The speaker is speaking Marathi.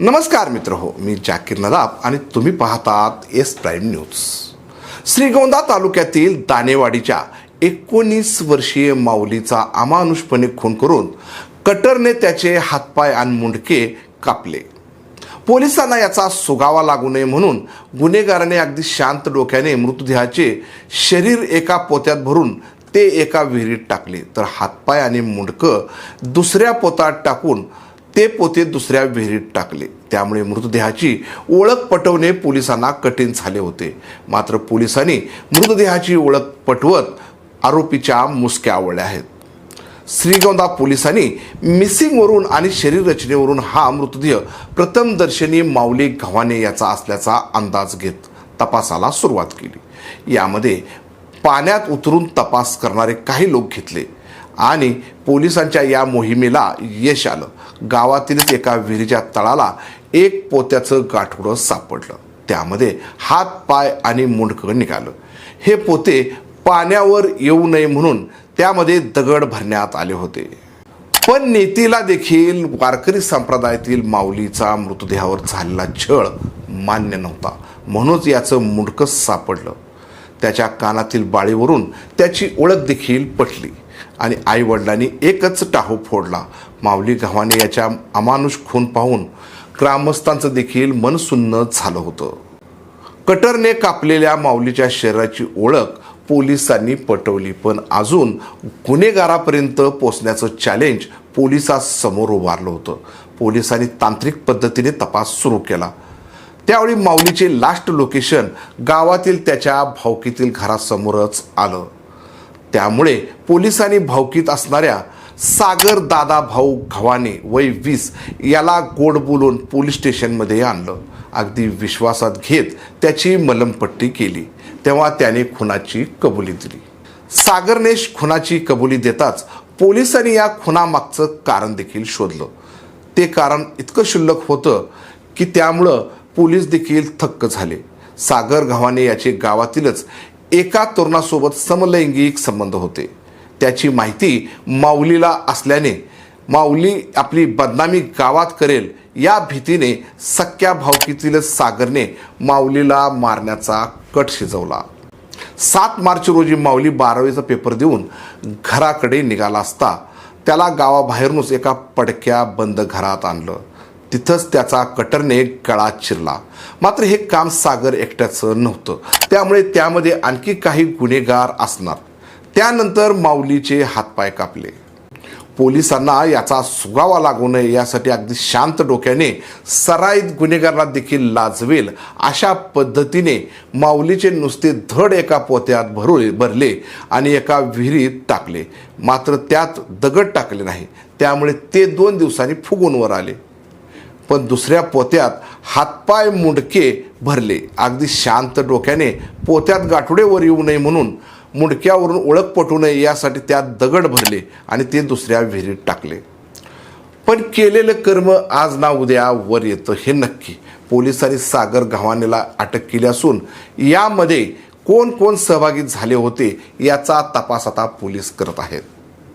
नमस्कार मित्र हो मी जाकीर नदाब आणि तुम्ही पाहतात एस प्राईम न्यूज. श्रीगोंदा तालुक्यातील दानेवाडीच्या एकोणीस वर्षीय माऊलीचा अमानुषपणे खून करून कटरने त्याचे हातपाय आणि मुंडके कापले. पोलिसांना याचा सुगावा लागू नये म्हणून गुन्हेगाराने अगदी शांत डोक्याने मृतदेहाचे शरीर एका पोत्यात भरून ते एका विहिरीत टाकले. तर हातपाय आणि मुंडकं दुसऱ्या पोतात टाकून ते पोते दुसऱ्या विहिरीत टाकले. त्यामुळे मृतदेहाची ओळख पटवणे पोलिसांना कठीण झाले होते. मात्र पोलिसांनी मृतदेहाची ओळख पटवत आरोपीच्या मुसक्या आवळल्या आहेत. श्रीगोंदा पोलिसांनी मिसिंगवरून आणि शरीर रचनेवरून हा मृतदेह प्रथमदर्शनी माऊली घवाने याचा असल्याचा अंदाज घेत तपासाला सुरुवात केली. यामध्ये पाण्यात उतरून तपास करणारे काही लोक घेतले. आणि पोलिसांच्या या मोहिमेला यश आलं. गावातीलच एका विहिरीच्या तळाला एक पोत्याचं गाठोडं सापडलं. त्यामध्ये हात पाय आणि मुंडकं निघालं. हे पोते पाण्यावर येऊ नये म्हणून त्यामध्ये दगड भरण्यात आले होते. पण नेतीला देखील वारकरी संप्रदायातील माऊलीचा मृतदेहावर झालेला छळ मान्य नव्हता. म्हणूनच याचं मुंडकं सापडलं. त्याच्या कानातील बाळीवरून त्याची ओळख देखील पटली. आणि आईवडिलांनी एकच टाहू फोडला. माऊली गव्हाणे याच्या अमानुष खून पाहून ग्रामस्थांचं देखील मन सुन्न झालं होतं. कटरने कापलेल्या माऊलीच्या शरीराची ओळख पोलिसांनी पटवली पण अजून गुन्हेगारापर्यंत पोचण्याचं चॅलेंज पोलिसांसमोर उभारलं होतं. पोलिसांनी तांत्रिक पद्धतीने तपास सुरू केला. त्यावेळी माऊलीचे लास्ट लोकेशन गावातील त्याच्या भावकीतील घरासमोरच आलं. त्यामुळे पोलिसांनी भावकीत असणाऱ्या सागर दादा भाऊ घवाने वय वीस याला गोड बोलून पोलीस स्टेशनमध्ये आणलं. अगदी विश्वासात घेत त्याची मलमपट्टी केली. तेव्हा त्याने खुनाची कबुली दिली. सागरने खुनाची कबुली देताच पोलिसांनी या खुनामागचं कारण देखील शोधलं. ते कारण इतकं शुल्लक होतं की त्यामुळं पोलीस देखील थक्क झाले. सागर गव्हाणे याचे गावातीलच एका तरुणासोबत समलैंगिक संबंध होते. त्याची माहिती माऊलीला असल्याने माऊली आपली बदनामी गावात करेल या भीतीने सख्या भावकीतीलच सागरने माऊलीला मारण्याचा कट शिजवला. सात मार्च रोजी माऊली बारावीचा पेपर देऊन घराकडे निघाला असता त्याला गावाबाहेरूनच एका पडक्या बंद घरात आणलं. तिथंच त्याचा कटरने गळा चिरला. मात्र हे काम सागर एकट्याचं नव्हतं. त्यामुळे त्यामध्ये आणखी काही गुन्हेगार असणार. त्यानंतर माऊलीचे हातपाय कापले. पोलिसांना याचा सुगावा लागू नये यासाठी अगदी शांत डोक्याने सराईत गुन्हेगारला देखील लाजवेल अशा पद्धतीने माऊलीचे नुसते धड एका पोत्यात भरू भरले आणि एका विहिरीत टाकले. मात्र त्यात दगड टाकले नाही. त्यामुळे ते दोन दिवसांनी फुगून वर आले. पण दुसऱ्या पोत्यात हातपाय मुंडके भरले. अगदी शांत डोक्याने पोत्यात गाठोडे वर येऊ नये म्हणून मुंडक्यावरून ओळख पटू नये यासाठी त्यात दगड भरले आणि ते दुसऱ्या विहिरीत टाकले. पण केलेलं कर्म आज ना उद्या वर येतं हे नक्की. पोलिसांनी सागर गव्हाणेला अटक केली असून यामध्ये कोण कोण सहभागी झाले होते याचा तपास आता पोलीस करत आहेत.